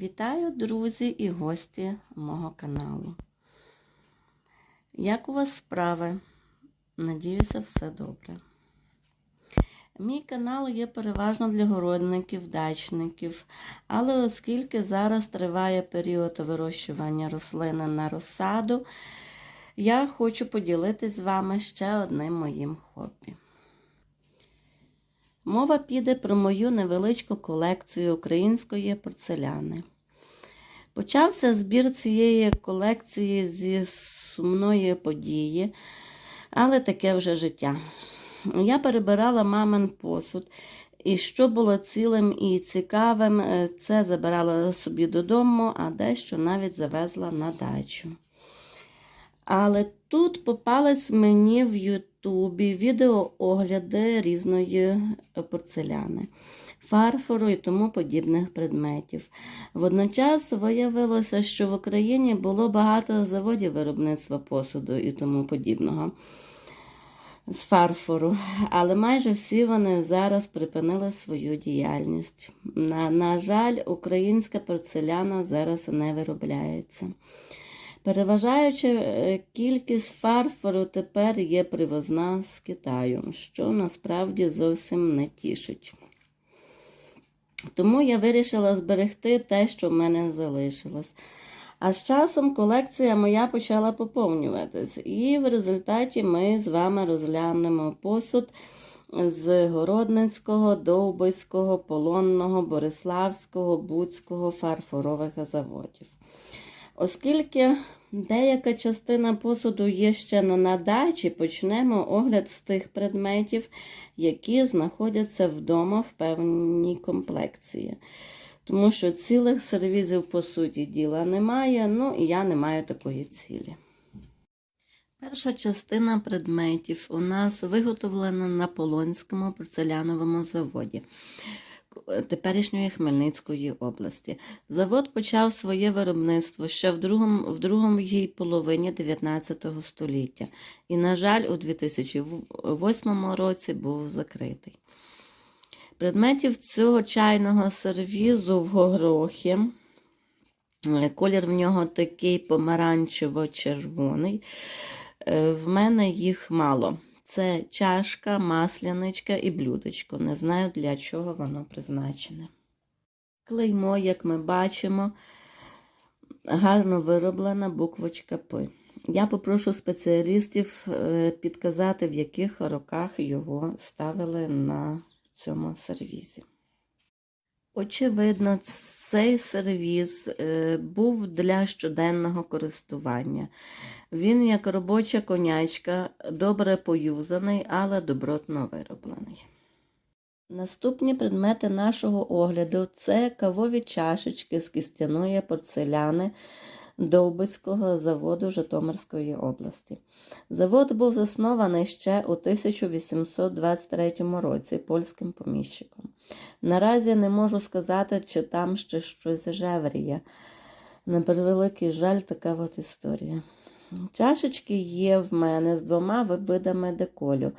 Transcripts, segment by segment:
Вітаю, друзі і гості мого каналу. Як у вас справи? Надіюся, все добре. Мій канал є переважно для городників, дачників, але оскільки зараз триває період вирощування рослини на розсаду, я хочу поділитися з вами ще одним моїм хобі. Мова піде про мою невеличку колекцію української порцеляни. Почався збір цієї колекції зі сумної події, але таке вже життя. Я перебирала мамин посуд, і що було цілим і цікавим, це забирала собі додому, а дещо навіть завезла на дачу. Але тут попались мені в Ютубі відеоогляди різної порцеляни, фарфору і тому подібних предметів. Водночас виявилося, що в Україні було багато заводів виробництва посуду і тому подібного з фарфору, але майже всі вони зараз припинили свою діяльність. На, на жаль, українська порцеляна зараз не виробляється. Переважаюча кількість фарфору тепер є привозна з Китаю, що насправді зовсім не тішить. Тому я вирішила зберегти те, що в мене залишилось. А з часом колекція моя почала поповнюватись, і в результаті ми з вами розглянемо посуд з Городницького, Довбиського, Полонного, Бориславського, Буцького фарфорових заводів. Оскільки деяка частина посуду є ще на дачі, почнемо огляд з тих предметів, які знаходяться вдома в певній комплекції. Тому що цілих сервізів, по суті, діла немає, ну і я не маю такої цілі. Перша частина предметів у нас виготовлена на Полонському порцеляновому заводі теперішньої Хмельницької області. Завод почав своє виробництво ще в другому, в другій половині 19 століття і, на жаль, у 2008 році був закритий. Предметів цього чайного сервізу в гогрохі. Колір в нього такий помаранчево-червоний. В мене їх мало. Це чашка, масляничка і блюдечко. Не знаю, для чого воно призначене. Клеймо, як ми бачимо, гарно вироблена буквочка П. Я попрошу спеціалістів підказати, в яких роках його ставили на цьому сервізі. Очевидно, цей сервіз був для щоденного користування. Він, як робоча конячка, добре поюзаний, але добротно вироблений. Наступні предмети нашого огляду це кавові чашечки з кістяної порцеляни Довбиського заводу Житомирської області. Завод був заснований ще у 1823 році польським поміщиком. Наразі не можу сказати, чи там ще щось жевріє. На превеликий жаль, така от історія. Чашечки є в мене з двома видами деколю,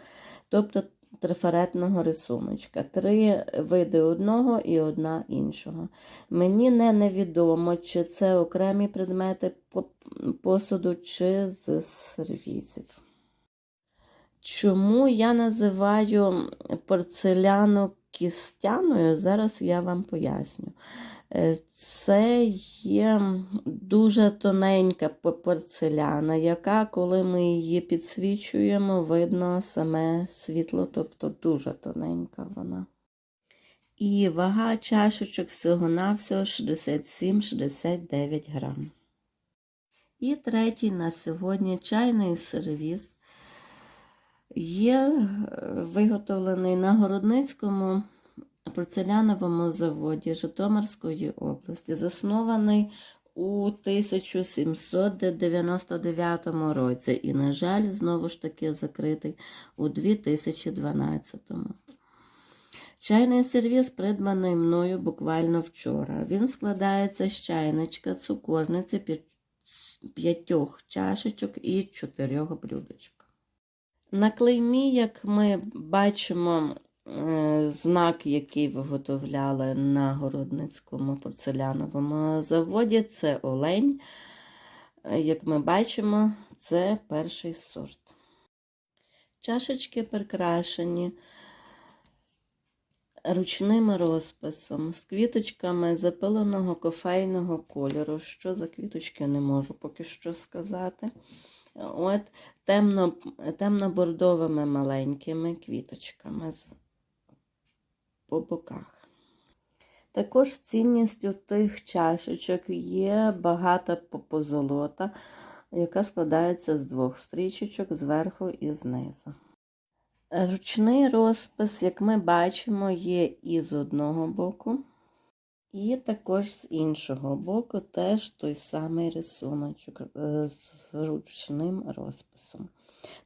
тобто трафаретного рисуночка. Три види одного і одна іншого. Мені не невідомо, чи це окремі предмети посуду, чи з сервізів. Чому я називаю порцеляну кістяною, зараз я вам поясню. Це є дуже тоненька порцеляна, яка, коли ми її підсвічуємо, видно саме світло, тобто дуже тоненька вона. І вага чашечок всього-навсього 67-69 грам. І третій на сьогодні чайний сервіз є виготовлений на Городницькому порцеляновому заводі Житомирської області, заснований у 1799 році і, на жаль, знову ж таки закритий у 2012. Чайний сервіс придбаний мною буквально вчора. Він складається з чайничка, цукорниці, п'ятьох чашечок і чотирьох блюдочок. На клеймі, як ми бачимо, знак, який виготовляли на Городницькому порцеляновому заводі, це олень. Е, Як ми бачимо, це перший сорт. Чашечки прикрашені ручним розписом з квіточками запиленого кофейного кольору. Що за квіточки, не можу поки що сказати. От темно, темно-бордовими маленькими квіточками по боках. Також цінністю тих чашечок є багата позолота, яка складається з двох стрічечок зверху і знизу. Ручний розпис, як ми бачимо, є і з одного боку, і також з іншого боку теж той самий рисуночок е, з ручним розписом.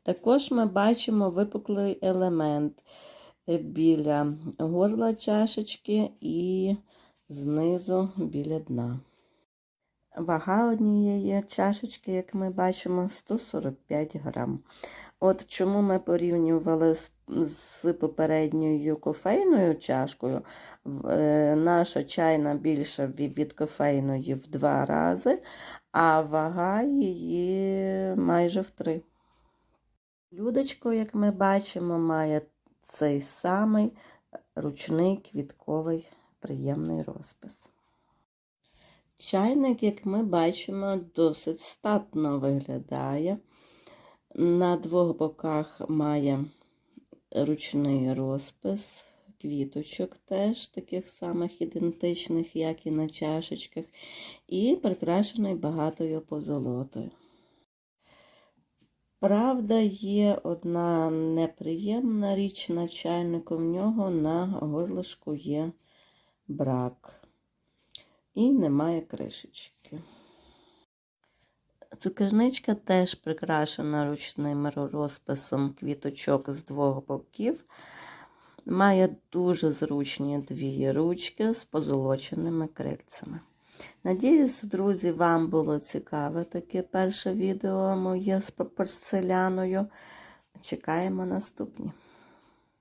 Також ми бачимо випуклий елемент біля горла чашечки і знизу біля дна. Вага однієї чашечки, як ми бачимо, 145 грам. От чому ми порівнювали з, з попередньою кофейною чашкою, е, наша чайна більша від, від кофейної в два рази, а вага її майже в три. Людочко, як ми бачимо, має цей самий ручний квітковий приємний розпис. Чайник, як ми бачимо, досить статно виглядає. На двох боках має ручний розпис, квіточок теж таких самих ідентичних, як і на чашечках, і прикрашений багатою позолотою. Правда, є одна неприємна річ на чайнику, в нього на горлишку є брак. І немає кришечки. Цукерничка теж прикрашена ручним розписом квіточок з двох боків. Має дуже зручні дві ручки з позолоченими крильцями. Надіюсь, друзі, вам було цікаве таке перше відео моє з порцеляною. Чекаємо наступні.